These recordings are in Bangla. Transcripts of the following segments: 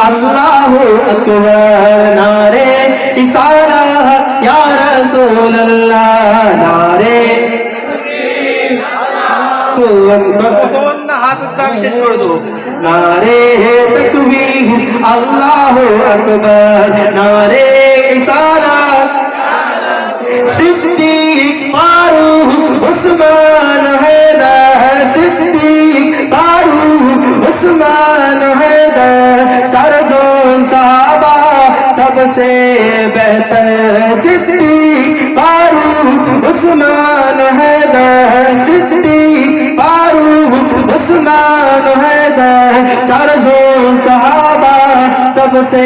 اللہ اکبر نارے اشارہ یا رسول اللہ نارے বলনা হাত উত্তাপ শেষ করে দেবো নারে তুমি আল্লাহ আকবর নারে ইসারা সিদ্দিক ফারুক উসমান হায়দার সিদ্দিক ফারুক উসমান হায়দার सबसे बेहतर सिद्दीक फारूक उस्मान हैदर सिद्दीक फारूक उस्मान हैदर चारजों सहाबा सबसे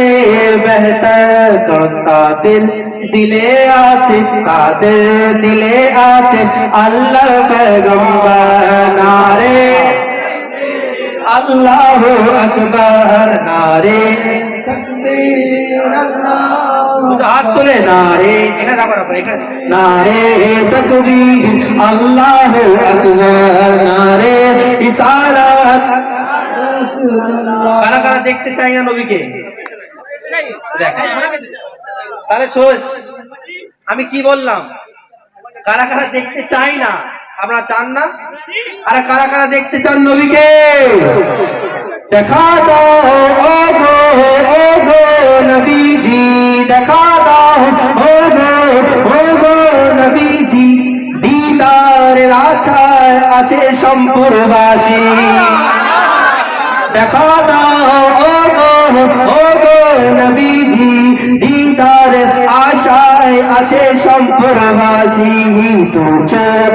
बेहतर कौता दिल দিলে আছে তাদের দিলে আছে আল্লাহ পেগম্বর নারে আল্লাহ আকবর নারে দুটো কারা কারা দেখতে চাই না নবীকে? তাহলে সোস আমি কি বললাম? কারা কারা দেখতে চাই না, আপনারা চান না? আরে কারা কারা দেখতে চান নবীকে? দেখা দাও, ও গো, ও নবীজি। দেখা দাও, ও গো ও গো নবীজি। দিদারের আছায় আছে সম্পুরবাসী। দেখা দাও, ও গো ও গো নবীজি। দিদারের আশায় আছে সম্পর্কবাসী তু চোখ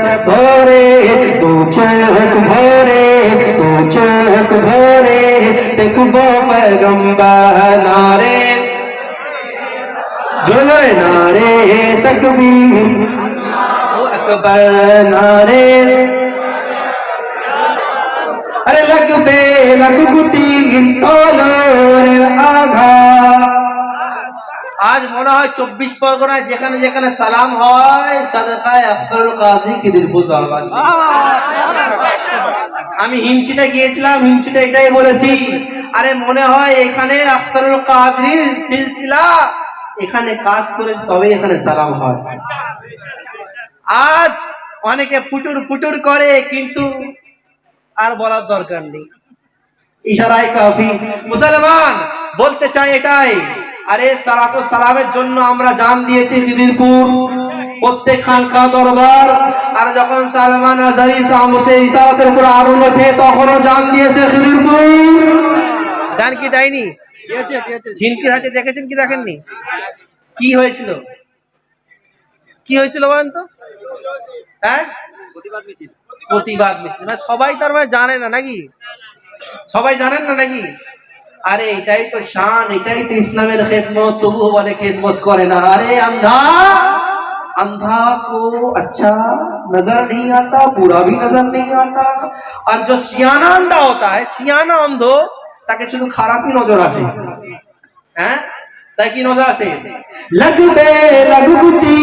চোখ আজ মনে হয় চব্বিশ পরগনায় যেখানে যেখানে সালাম হয়, সাদাকায় আফতারুল কাজী দরবাসী আমি হিমচিতে গিয়েছিলাম হিমচিতে এটাই বলেছি। আরে মনে হয় এখানে আফতারুল কাদরির সিলসিলা এখানে কাজ করেছে তবে এখানে সালাম হয়। আজ অনেকে ফুটুর ফুটুর করে, কিন্তু আর বলার দরকার নেই। ইশারায় কাফি। মুসলমান, বলতে চাই এটাই, আরে সালাতু সালামের জন্য আমরা জান দিয়েছি খিদিরপুর প্রত্যেক খানকা দরবার, আর যখন সালমান আজারি সামসে ইসারাতের উপর আগুন ওঠে তখনও জান দিয়েছে খিদিরপুর। জান কি দেয়নি ঝিনকির হাতে দেখেছেন কি দেখেননি কি হয়েছিল কি হয়েছিল বলেন তো হ্যাঁ প্রতিবাদ মিছিল মানে সবাই তার মানে জানে না নাকি সবাই জানেন না নাকি আরে এটাই তো শান এটাই তো ইসলামের খেদমত তবুও বলে খেদমত করে না আরে अंधा अंधा को अच्छा नजर नहीं आता पूरा भी नजर नहीं आता और जो सियाना अंधा होता है सियाना अंध তাকে শুধু খারাপই নজর আসে হ্যাঁ? তাই কি নজর আসে লাগবে লাগুতি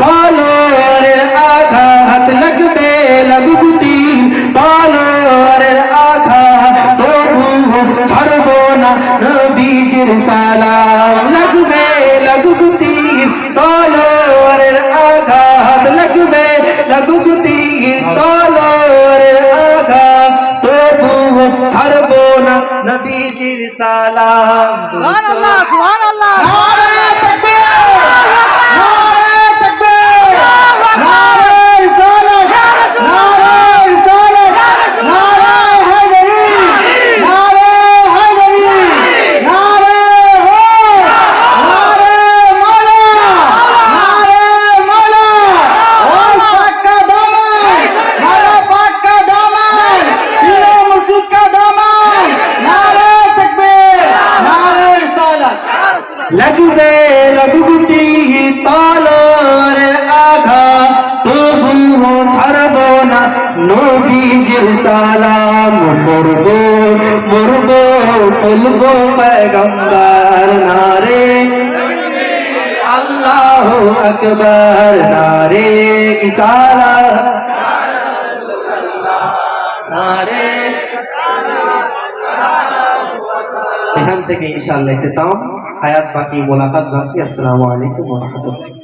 তলোরের আঘাত, লাগবে লাগুতি তলোরের সালাম লাগবে লাগবুতি তলোর আঘাত তবুও ছাড়ব না। নবীজির সালাম করব মরব বলব পেগম্বর নারে। আল্লাহ আকবর নারে ইসারা নারে। এখান থেকে ইনশাআল্লাহ খেতাম হায়াত বাকি মোলাকাত বাকি। আসসালামু আলাইকুম রাহমাতুল্লাহ।